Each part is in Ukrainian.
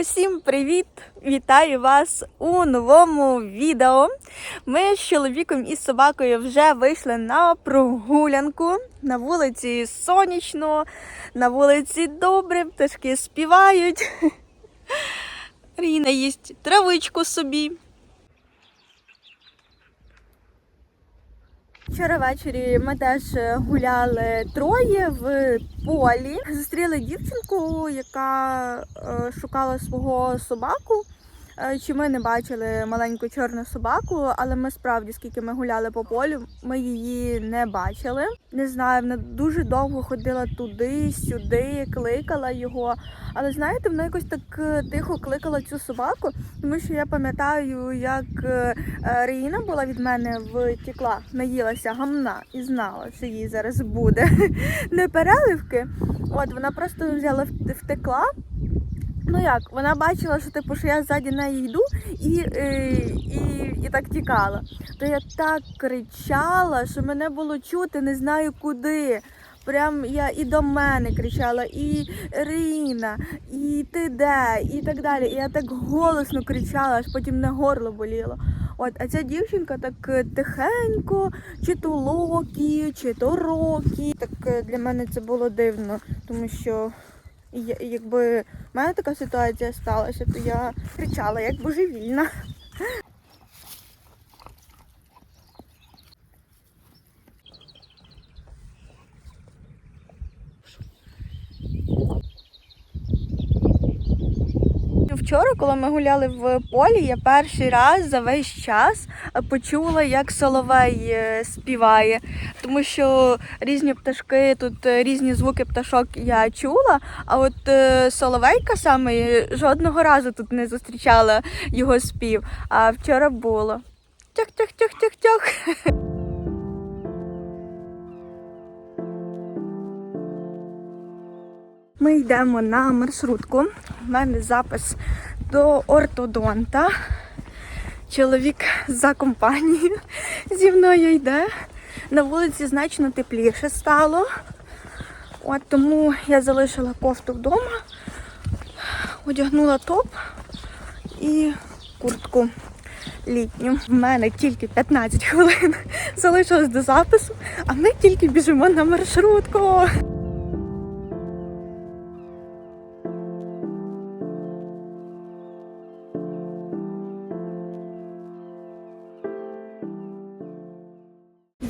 Усім привіт! Вітаю вас у новому відео. Ми з чоловіком і собакою вже вийшли на прогулянку. На вулиці сонячно, на вулиці добре, пташки співають. Ріна їсть травичку собі. Вчора ввечері ми теж гуляли троє в полі. Зустріли дівчинку, яка е, шукала свого собаку. Е, Чи ми не бачили маленьку чорну собаку, але ми справді, скільки ми гуляли по полю, ми її не бачили. Не знаю, вона дуже довго ходила туди, сюди, кликала його. Але знаєте, вона якось так е, тихо кликала цю собаку, тому що я пам'ятаю, як е, Ріна була від мене втекла, наїлася гамна і знала, що їй зараз буде не переливки. От вона просто взяла втекла. Ну як, вона бачила, що типу, що я ззаді неї йду і, е, і, і так тікала. То я так кричала, що мене було чути, не знаю куди. Прям я і до мене кричала, і Ріна, і ти де, і так далі. І я так голосно кричала, аж потім не горло боліло. От, а ця дівчинка так е, тихенько, чи то Локі, чи то Рокі. Так е, для мене це було дивно, тому що я- якби в мене така ситуація сталася, то я кричала як божевільна. Вчора, коли ми гуляли в полі, я перший раз за весь час почула, як соловей е, співає. Тому що різні пташки, тут е, різні звуки пташок я чула, а от е, соловейка саме жодного разу тут не зустрічала його спів. А вчора було. Тях-тях-тях-тях-тях. Ми йдемо на маршрутку. У мене запис до ортодонта. Чоловік за компанією зі мною йде. На вулиці значно тепліше стало. От тому я залишила кофту вдома, одягнула топ і куртку літню. В мене тільки 15 хвилин залишилось до запису, а ми тільки біжимо на маршрутку.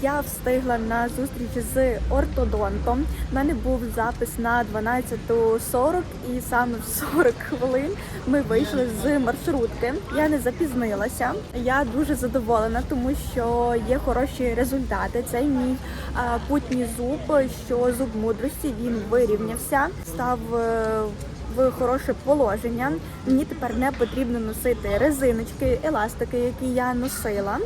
Я встигла на зустріч з ортодонтом. У мене був запис на 12.40 і саме в 40 хвилин ми вийшли з маршрутки. Я не запізнилася. Я дуже задоволена, тому що є хороші результати. Це мій путній зуб, що зуб мудрості він вирівнявся, став. В хороше положення. Мені тепер не потрібно носити резиночки, еластики, які я носила.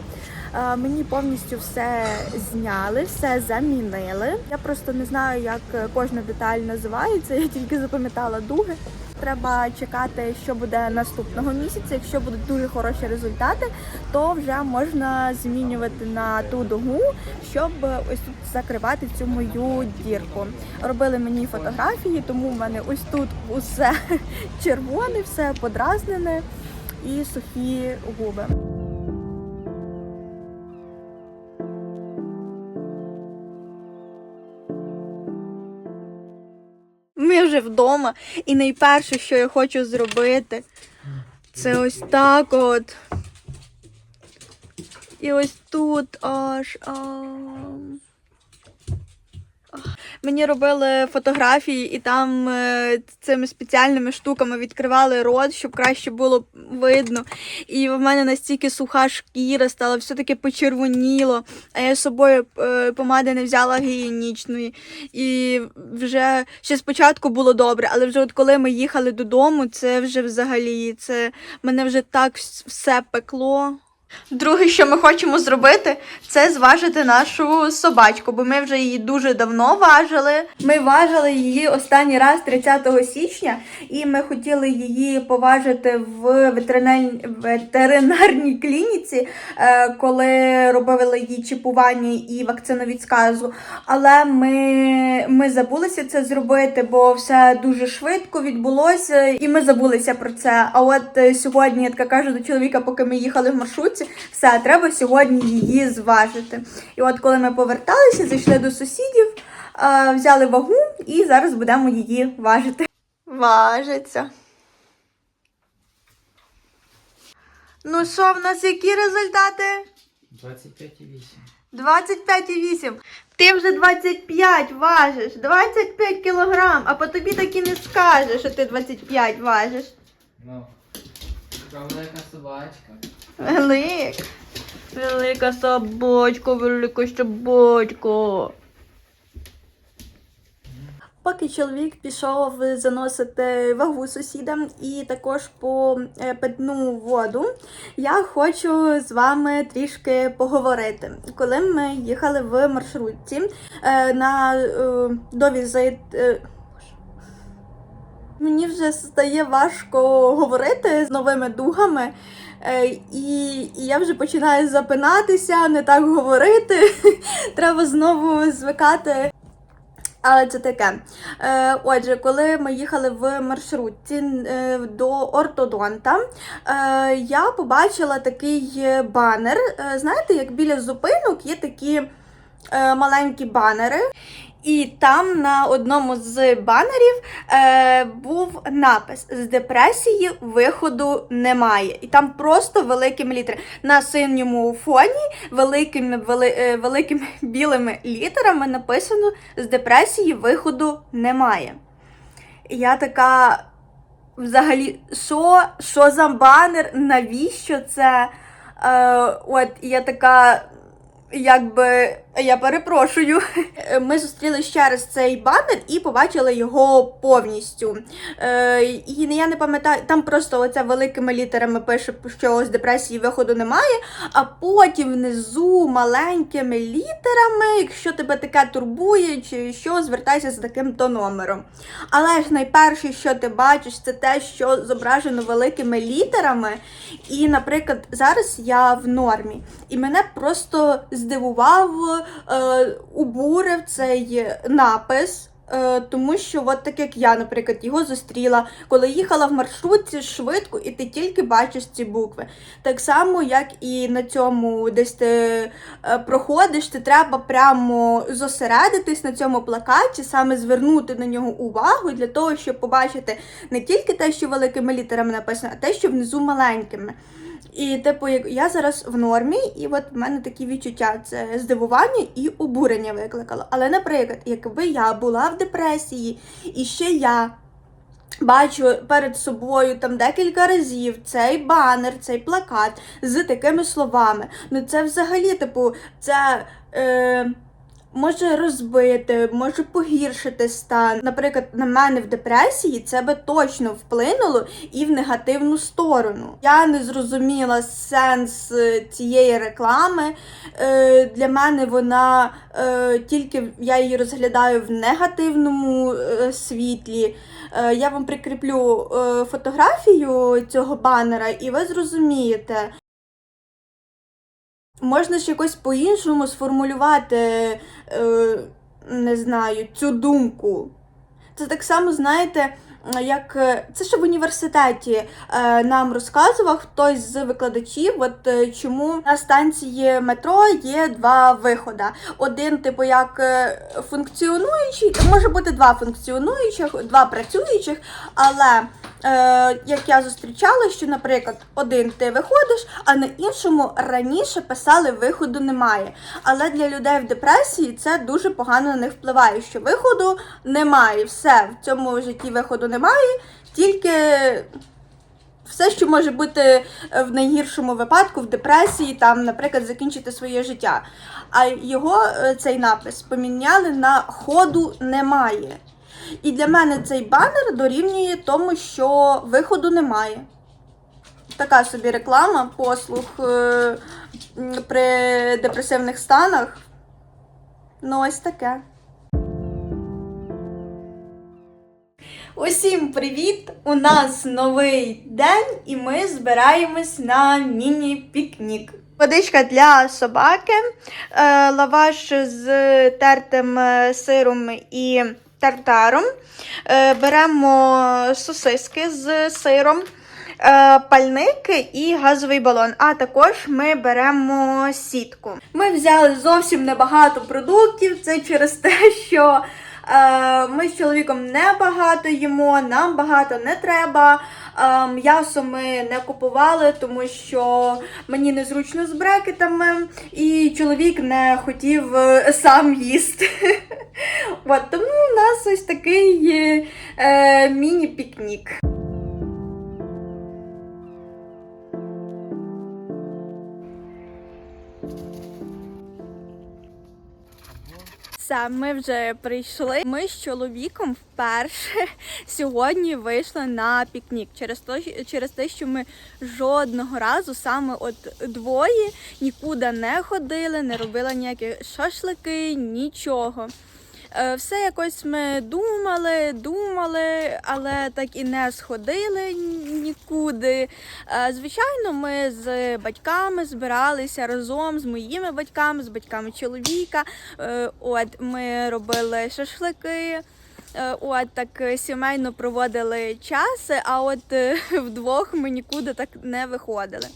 Е, Мені повністю все зняли, все замінили. Я просто не знаю, як кожна деталь називається. Я тільки запам'ятала дуги. Треба чекати, що буде наступного місяця. Якщо будуть дуже хороші результати, то вже можна змінювати на ту дугу, щоб ось тут закривати цю мою дірку. Робили мені фотографії, тому в мене ось тут усе червоне, все подразнене і сухі губи. Вже вдома, і найперше, що я хочу зробити, це ось так от. І ось тут аж. А... Мені робили фотографії, і там е, цими спеціальними штуками відкривали рот, щоб краще було видно. І в мене настільки суха шкіра стала, все таки почервоніло. А я з собою е, помади не взяла гігієнічної. І вже ще спочатку було добре, але вже от коли ми їхали додому, це вже взагалі це мене вже так все пекло. Друге, що ми хочемо зробити, це зважити нашу собачку, бо ми вже її дуже давно важили. Ми важили її останній раз 30 січня, і ми хотіли її поважити в ветеринарній, клініці, е, коли робили її чіпування і вакцину від сказу. Але ми, ми забулися це зробити, бо все дуже швидко відбулося, і ми забулися про це. А от е, сьогодні я така кажу до чоловіка, поки ми їхали в маршрутці, все, треба сьогодні її зважити. І от коли ми поверталися, зайшли до сусідів, е, взяли вагу і зараз будемо її важити. Важиться. Ну що, в нас які результати? 25,8. 25,8. Ти вже 25 важиш, 25 кілограм, а по тобі так і не скажеш, що ти 25 важиш. Ну, така велика собачка. Велик. Велика собачка, велика собачка. Поки чоловік пішов заносити вагу сусідам і також по е, питну воду, я хочу з вами трішки поговорити. Коли ми їхали в маршрутці е, на е, до візит. е, Мені вже стає важко говорити з новими дугами, і, і я вже починаю запинатися, не так говорити. Треба знову звикати. Але це таке. Е, отже, коли ми їхали в маршрутці е, до ортодонта, е, я побачила такий банер. Е, знаєте, як біля зупинок є такі е, маленькі банери. І там на одному з банерів е, був напис з депресії виходу немає. І там просто великими літерами на синьому фоні великими, вели, е, великими білими літерами написано з депресії виходу немає. І я така. Взагалі, що, що за банер? Навіщо це? Е, от я така, якби я перепрошую. Ми зустріли ще раз цей банер і побачили його повністю. Е, і я не пам'ятаю, там просто оце великими літерами пише, що з депресії виходу немає, а потім внизу маленькими літерами, якщо тебе таке турбує, чи що, звертайся з таким-то номером. Але ж найперше, що ти бачиш, це те, що зображено великими літерами. І, наприклад, зараз я в нормі, і мене просто здивував, е, убурив цей напис. е, Тому що, от так як я, наприклад, його зустріла, коли їхала в маршрутці швидко, і ти тільки бачиш ці букви. Так само, як і на цьому, десь ти е, проходиш, ти треба прямо зосередитись на цьому плакаті, саме звернути на нього увагу для того, щоб побачити не тільки те, що великими літерами написано, а те, що внизу маленькими. І, типу, як я зараз в нормі, і от в мене такі відчуття це здивування і обурення викликало. Але, наприклад, якби я була в депресії, і ще я бачу перед собою там декілька разів цей банер, цей плакат з такими словами, ну це взагалі, типу, це. Е, Може розбити, може погіршити стан. Наприклад, на мене в депресії це би точно вплинуло і в негативну сторону. Я не зрозуміла сенс е, цієї реклами. Е, Для мене вона е, тільки я її розглядаю в негативному світлі. Я вам прикріплю фотографію цього банера, і ви зрозумієте. Можна ж якось по-іншому сформулювати, е, не знаю, цю думку. Це так само, знаєте, як е, це ще в університеті е, нам розказував хтось з викладачів, от е, чому на станції метро є два виходи. Один, типу, як функціонуючий, може бути два функціонуючих, два працюючих, але е, як я зустрічала, що, наприклад, один ти виходиш, а на іншому раніше писали виходу немає. Але для людей в депресії це дуже погано на них впливає, що виходу немає. Все в цьому житті виходу немає, тільки все, що може бути е, в найгіршому випадку, в депресії, там, наприклад, закінчити своє життя. А його е, цей напис поміняли на ходу немає. І для мене цей банер дорівнює тому, що виходу немає. така собі реклама, послуг е, при депресивних станах. Ну, ось таке. Усім привіт! У нас новий день, і ми збираємось на міні-пікнік. Водичка для собаки, е, лаваш з тертим е, сиром і тартаром. Е, Беремо сосиски з сиром, пальник і газовий балон. А також ми беремо сітку. Ми взяли зовсім небагато продуктів. Це через те, що ми з чоловіком не багато їмо, нам багато не треба. Е, М'ясо ми не купували, тому що мені незручно з брекетами, і чоловік не хотів е, сам їсти. От, тому у нас ось такий е, е, міні-пікнік. Все, ми вже прийшли. Ми з чоловіком вперше сьогодні вийшли на пікнік через те, через те, що ми жодного разу саме от двоє нікуди не ходили, не робили ніякі шашлики, нічого. Е, Все якось ми думали, думали, але так і не сходили нікуди. Е, Звичайно, ми з батьками збиралися разом з моїми батьками, з батьками чоловіка. Е, От ми робили шашлики. От так сімейно проводили час, а от вдвох ми нікуди так не виходили.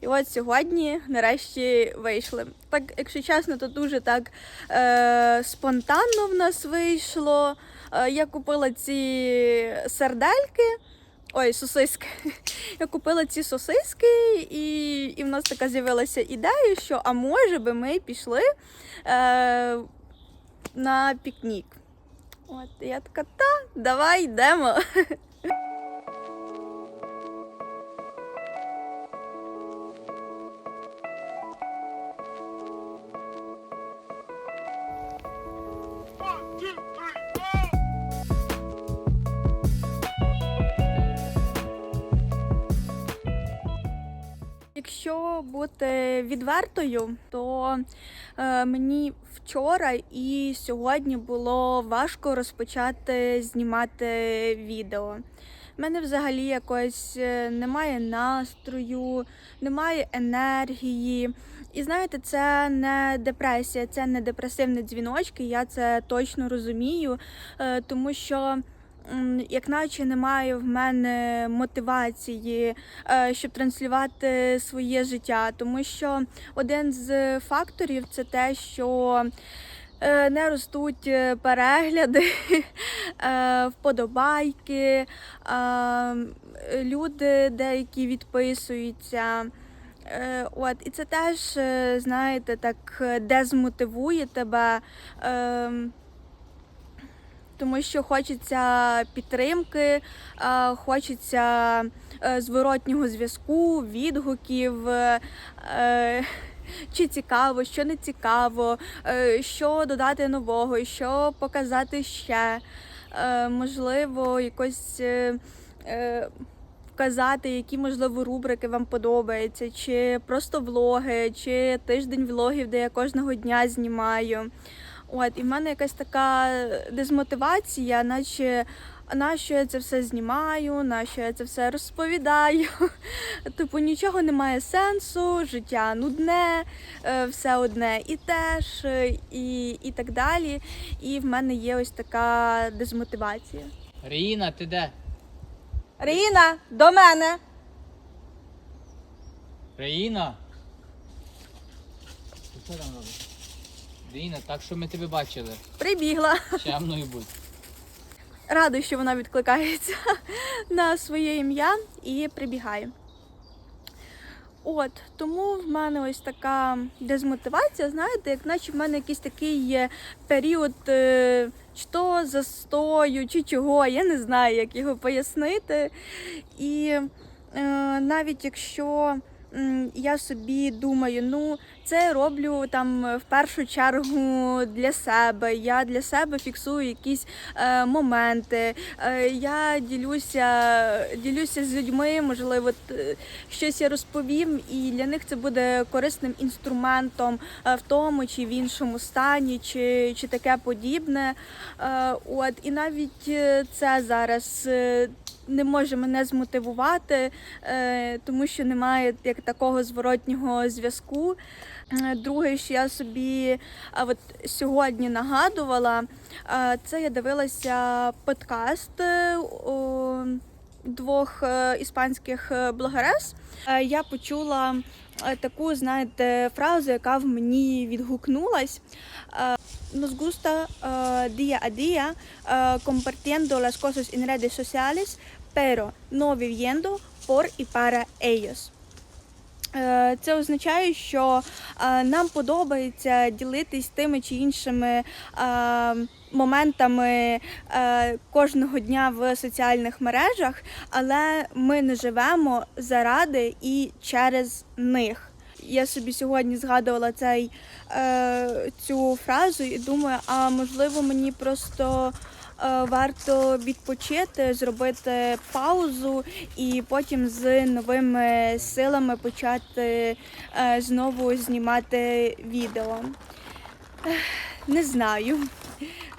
І от сьогодні нарешті вийшли. Так, якщо чесно, то дуже так е, спонтанно в нас вийшло. Е, я купила ці сердельки. Ой, сосиски. Я купила ці сосиски, і, і в нас така з'явилася ідея, що а може би ми пішли е, на пікнік. От я така, та, давай йдемо. Бути відвертою, то е, мені вчора і сьогодні було важко розпочати знімати відео. У мене взагалі якось е, немає настрою, немає енергії. І знаєте, це не депресія, це не депресивні дзвіночки. Я це точно розумію, е, тому що. Як наче немає в мене мотивації, е, щоб транслювати своє життя, тому що один з факторів це те, що е, не ростуть е, перегляди, вподобайки, люди деякі відписуються. От, і це теж, знаєте, так дезмотивує тебе. Тому що хочеться підтримки, е, хочеться е, зворотнього зв'язку, відгуків. е, Чи цікаво, що не цікаво, що додати нового, що показати ще. Можливо, якось вказати, які можливо рубрики вам подобаються, чи просто влоги, чи тиждень влогів, де я кожного дня знімаю. От, і в мене якась така дезмотивація, наче нащо я це все знімаю, нащо я це все розповідаю. Типу, нічого немає сенсу, життя нудне, е, все одне і те ж, е, і, і так далі. І в мене є ось така дезмотивація. Ріна, ти де? Ріна, до мене. Ріна? Ти що там робиш? Ріна, так що ми тебе бачили. Прибігла. Чемною будь. Радий, що вона відкликається на своє ім'я і прибігає. От, тому в мене ось така дезмотивація, знаєте, як наче в мене якийсь такий є період е, чи то застою, чи чого, я не знаю, як його пояснити. І е, навіть якщо я собі думаю, ну це роблю там в першу чергу для себе. Я для себе фіксую якісь е, моменти. Е, я ділюся, ділюся з людьми, можливо, щось я розповім, і для них це буде корисним інструментом е, в тому чи в іншому стані, чи, чи таке подібне. Е, от і навіть е, це зараз. Не може мене змотивувати, е, тому що немає як такого зворотнього зв'язку. Е, Друге, що я собі от сьогодні нагадувала, це я дивилася подкаст е, двох іспанських блогерес. Я почула таку, знаєте, фразу, яка в мені відгукнулась. Nos gusta día a día compartiendo las cosas en redes sociales, pero no viviendo por y para ellos. Е, Це означає, що е, нам подобається ділитись тими чи іншими е, моментами кожного дня в соціальних мережах, але ми не живемо заради і через них. Я собі сьогодні згадувала цей, цю фразу і думаю, а можливо мені просто варто відпочити, зробити паузу і потім з новими силами почати е, знову знімати відео. Не знаю.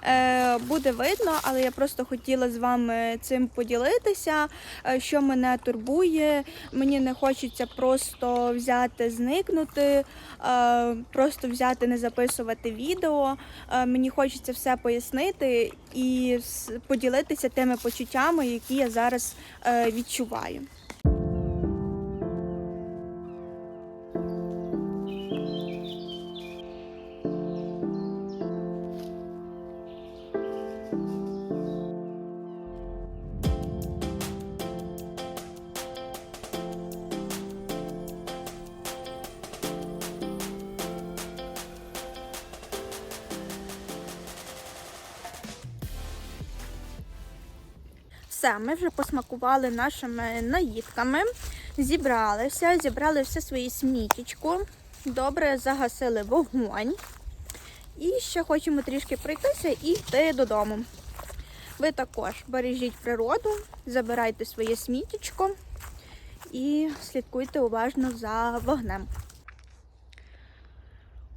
Е, Буде видно, але я просто хотіла з вами цим поділитися, е, що мене турбує. Мені не хочеться просто взяти, зникнути, е, просто взяти, не записувати відео. Мені хочеться все пояснити і поділитися тими почуттями, які я зараз відчуваю. Все, ми вже посмакували нашими наїдками, зібралися, зібрали все своє смітічку, добре загасили вогонь. І ще хочемо трішки пройтися і йти додому. Ви також бережіть природу, забирайте своє смітічко і слідкуйте уважно за вогнем.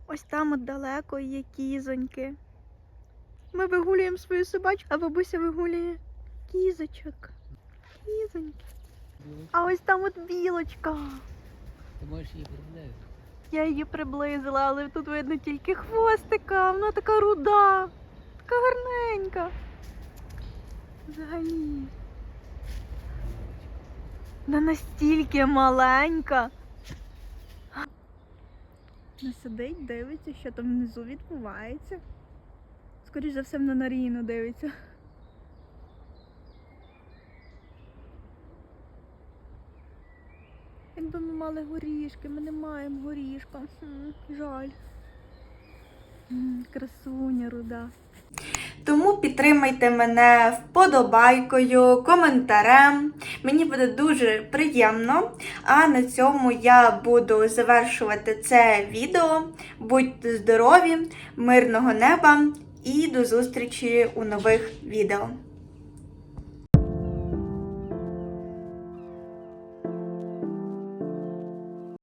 Ось там от далеко є кізоньки. Ми вигулюємо свою собачку, а бабуся вигулює кізочок. Кізоньки. А ось там от білочка. Ти можеш її приблизити. Я її приблизила, але тут видно тільки хвостика. Вона така руда, така гарненька. Взагалі. Вона настільки маленька. Вона сидить, дивиться, що там внизу відбувається. Скоріше за все, вона на Ріну дивиться. Якби ми мали горішки, ми не маємо горішка. Жаль. Красуня руда. Тому підтримайте мене вподобайкою, коментарем. Мені буде дуже приємно. А на цьому я буду завершувати це відео. Будьте здорові, мирного неба і до зустрічі у нових відео.